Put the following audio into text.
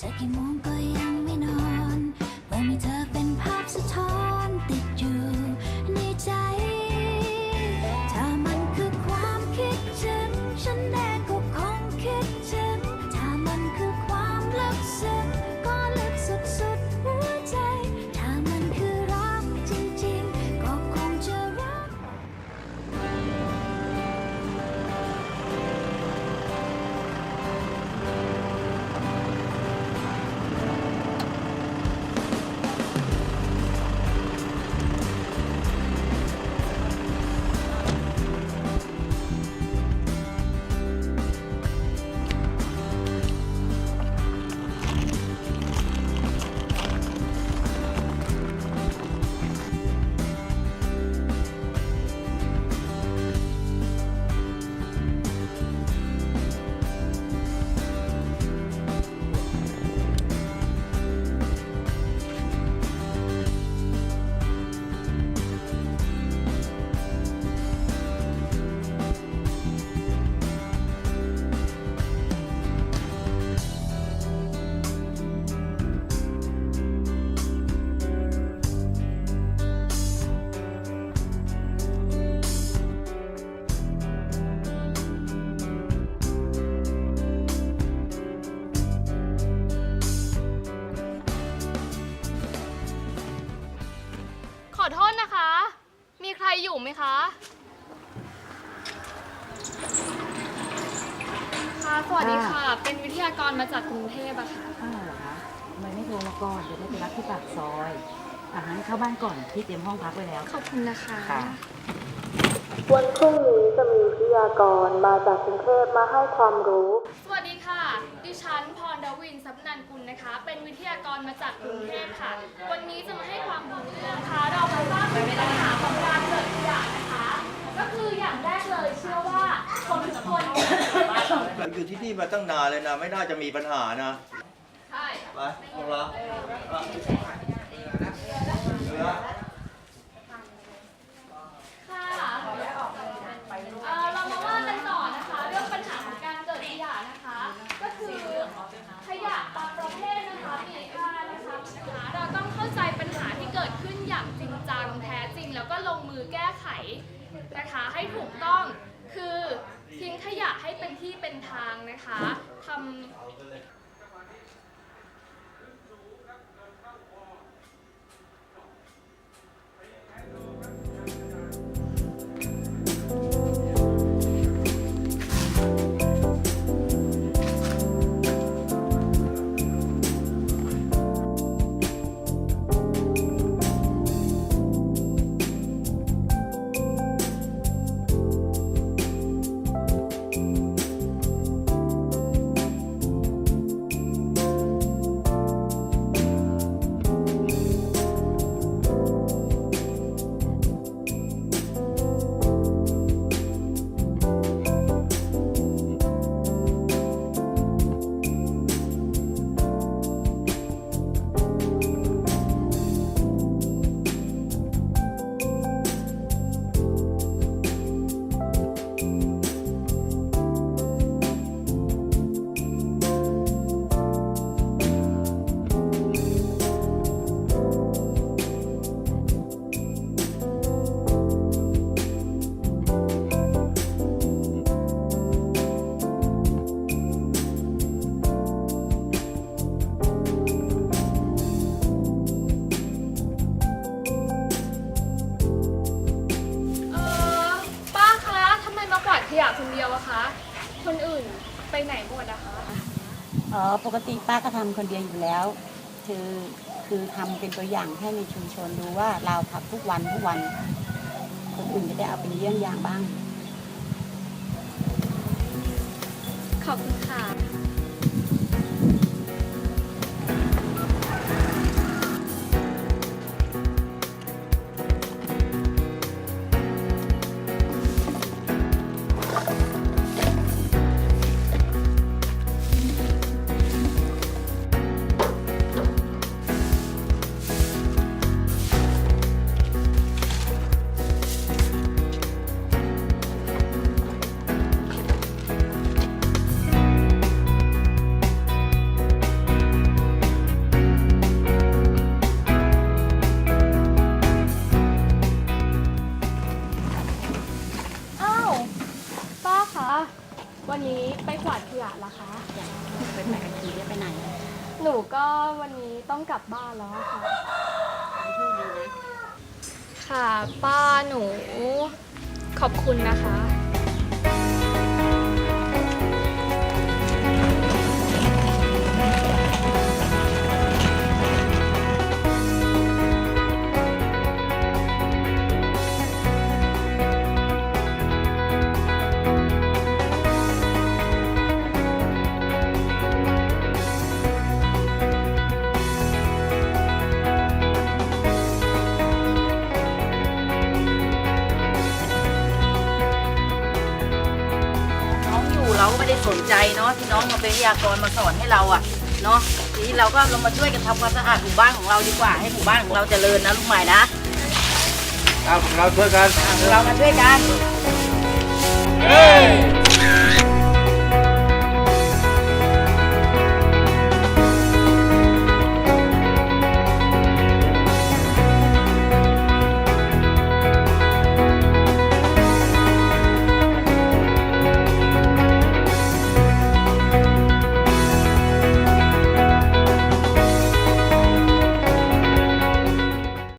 จะกี่โคะค่ะ สวัสดีค่ะ เป็นวิทยากรมาจากกรุงเทพอะค่ะ อ้าวเหรอคะทำไมไม่โทรมาก่อนเดี๋ยวได้ไปรับที่ปากซอยอาหารเข้าบ้านก่อนพี่เตรียมห้องพักไว้แล้ว ขอบคุณนะคะ ค่ะ วันพรุ่งนี้จะมีวิทยากรมาจากกรุงเทพมาให้ความรู้ สวัสดีค่ะ ดิฉันพรดวินทรัพย์นันกุลนะคะ เป็นวิทยากรมาจากกรุงเทพค่ะ วันนี้จะมาให้ความรู้เรื่องนะคะเรามาทราบถึงปัญหาของการเกิดขยะนะคะ ก็คืออย่างแรกเลยเชื่อว่าคนทุกคน เรา อยู่ที่นี่มาตั้งนานเลยนะ ไม่น่าจะมีปัญหานะใช่ไปเอาละอะเหลือค่ะเอ่อเรามาว่ากันต่อนะคะ เรื่องปัญหาของการเกิดขยะนะคะ ก็คือขยะบางประเภทนะคะมีค่านะคะนะคะเราต้องเข้าใจปัญหาที่เกิดขึ้นอย่างจริงจังแท้จริง แล้วก็ลงมือแก้ไขนะคะให้ถูกต้องคือทิ้ง ขยะให้เป็นที่เป็นทางนะคะทำ คนอื่นไปไหนหมดอะคะ อ๋อปกติป้าก็ทำคนเดียวอยู่แล้ว คือคือทำเป็นตัวอย่างให้ในชุมชนดูว่าเราทำทุกวันทุกวัน คนอื่นจะได้เอาเป็นเยี่ยงอย่างบ้าง ขอบคุณค่ะ ละล่ะคะ อย่างไปกันทีได้ไปไหนหนูก็วันนี้ต้องกลับบ้านแล้วอะค่ะ โชคดีนะ ค่ะ ป้าหนู ขอบคุณนะคะ เราก็ไม่ได้สนใจเนาะที่น้องมาเป็นวิทยากรมาสอนให้เราอะเนาะทีนี้เราก็เรามาช่วยกันทำความสะอาดหมู่บ้านของเราดีกว่าให้หมู่บ้านของเราเจริญนะลูกใหม่นะ เอาเราช่วยกัน เรามาช่วยกันเ